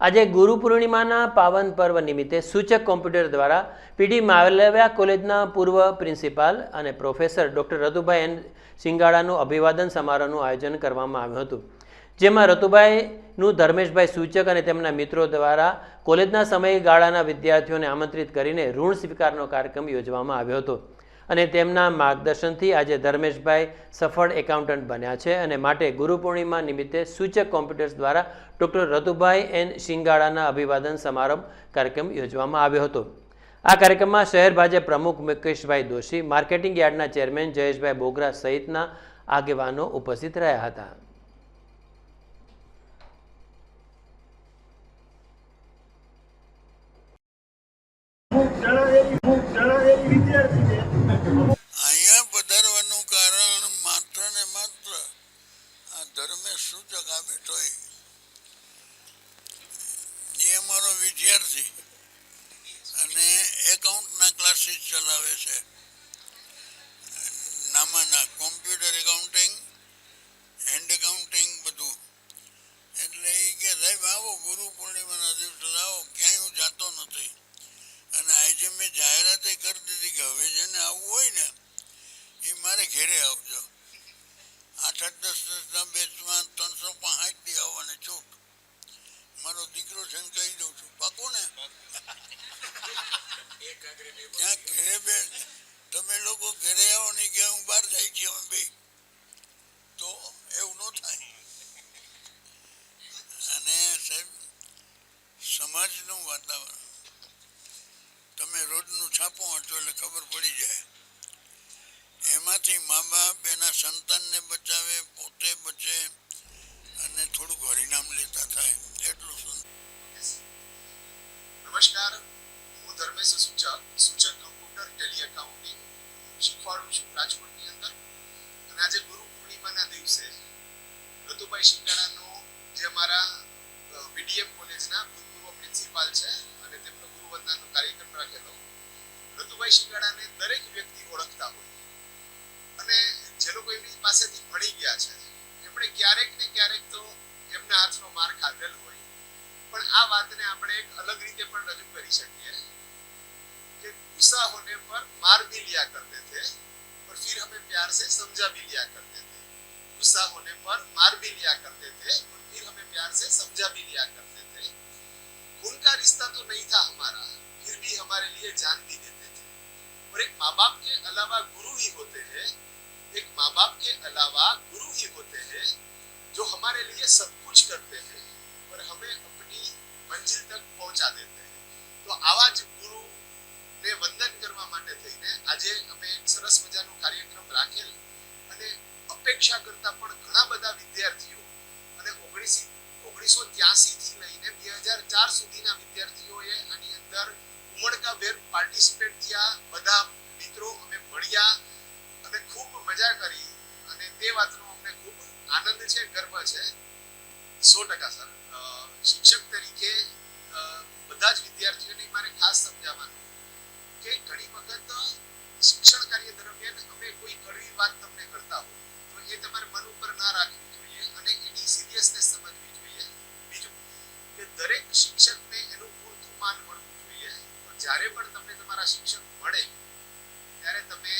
આજે ગુરુ પૂર્ણિમાના પાવન પર્વ નિમિત્તે સૂચક કોમ્પ્યુટર દ્વારા પીડી માલવ્યા કોલેજના પૂર્વ પ્રિન્સિપાલ અને પ્રોફેસર ડૉક્ટર રતુભાઈ એન સિંગાળાનું અભિવાદન સમારોહનું આયોજન કરવામાં આવ્યું હતું. જેમાં રતુભાઈનું ધર્મેશભાઈ સૂચક અને તેમના મિત્રો દ્વારા કોલેજના સમયગાળાના વિદ્યાર્થીઓને આમંત્રિત કરીને ઋણ સ્વીકારનો કાર્યક્રમ યોજવામાં આવ્યો હતો. અને તેમના માર્ગદર્શનથી આજે ધર્મેશભાઈ સફળ એકાઉન્ટન્ટ બન્યા છે અને માટે ગુરુ પૂર્ણિમા નિમિત્તે સૂચક કોમ્પ્યુટર્સ દ્વારા ડૉક્ટર રતુભાઈ એન શિંગાળાના અભિવાદન સમારંભ કાર્યક્રમ યોજવામાં આવ્યો હતો. આ કાર્યક્રમમાં શહેર ભાજપ પ્રમુખ મુકેશભાઈ દોશી, માર્કેટિંગ યાર્ડના ચેરમેન જયેશભાઈ બોગરા સહિતના આગેવાનો ઉપસ્થિત રહ્યા હતા. ગુરુ પૂર્ણિમાના દિવસે આવો ક્યાંય હું જાતો નથી. અને આજે મેં જાહેરાત કરી દીધી કે હવે જેને આવવું હોય ને એ મારે ઘેરે આવજો. આઠ આઠ દસ દસના બેચમાં ત્રણસો પાંસઠ દી આવવાની છૂટ. મારો દીકરો છે ને કહી દઉં છું પાકો ને? ત્યાં ઘરે બે તમે લોકો ઘરે આવો નહીં કે હું બહાર જાય છીએ અમે બે તો એવું ન થાય અને સાહેબ સમાજનું વાતાવરણ તમે રોજનું છાપો વાંચો એટલે ખબર પડી જાય એમાંથી મા બાપ એના સંતાનને બચાવે, પોતે બચે અને થોડુંક હરિનામ લેતા થાય, એટલું સુંદર. નમસ્કાર. હું ધર્મેશ સૂચક કમ્પ્યુટર ટેલી એકાઉન્ટિંગ શીખવાડું છું રાજકોટની અંદર. અને આજે ગુરુ પૂર્ણિમાના દિવસે ઋતુભાઈ શિંગાણાનો જે અમારા બીડીએમ કોલેજના ભૂતપૂર્વ પ્રિન્સિપાલ છે અને તેમનો ગુરુવંદનાનો કાર્યક્રમ રાખેલો ઋતુભાઈ શિંગાણાને દરેક વ્યક્તિ ઓળખતા હોય. પણ આ વાતને આપણે એક અલગ રીતે પણ રજૂ કરી શકીએ कि गुस्सा होने पर मार भी लिया करते थे और फिर हमें प्यार से समझा भी लिया करते थे गुस्सा होने पर मार भी लिया करते थे और फिर हमें प्यार से समझा भी लिया करते थे खून का रिश्ता तो नहीं था हमारा फिर भी हमारे लिए जान भी देते थे और एक माँ बाप के अलावा गुरु ही होते हैं एक माँ बाप के अलावा गुरु ही होते हैं जो हमारे लिए सब कुछ करते हैं और हमें અપેક્ષા કરતા પણ ઘણા બધા વિદ્યાર્થીઓ અને ઓગણીસી ઓગણીસો ત્યાસી થી લઈને બે હજાર ચાર સુધીના વિદ્યાર્થીઓએ આની અંદર ઉમળકાભેર પાર્ટિસિપેટ થયા. બધા મિત્રો અમે મળ્યા અને ખૂબ મજા કરી અને તે વાતનો અમને ખૂબ આનંદ છે, ગર્વ છે. સો ટકા સર. શિક્ષક તરીકે બધા જ વિદ્યાર્થીઓને મારે ખાસ સમજાવવાનું કે ઘણી વખત શિક્ષણ કાર્ય દરમિયાન શિક્ષકને એનું પૂરતું માન મળવું જોઈએ. તો જ્યારે પણ તમને તમારા શિક્ષક મળે, ત્યારે તમે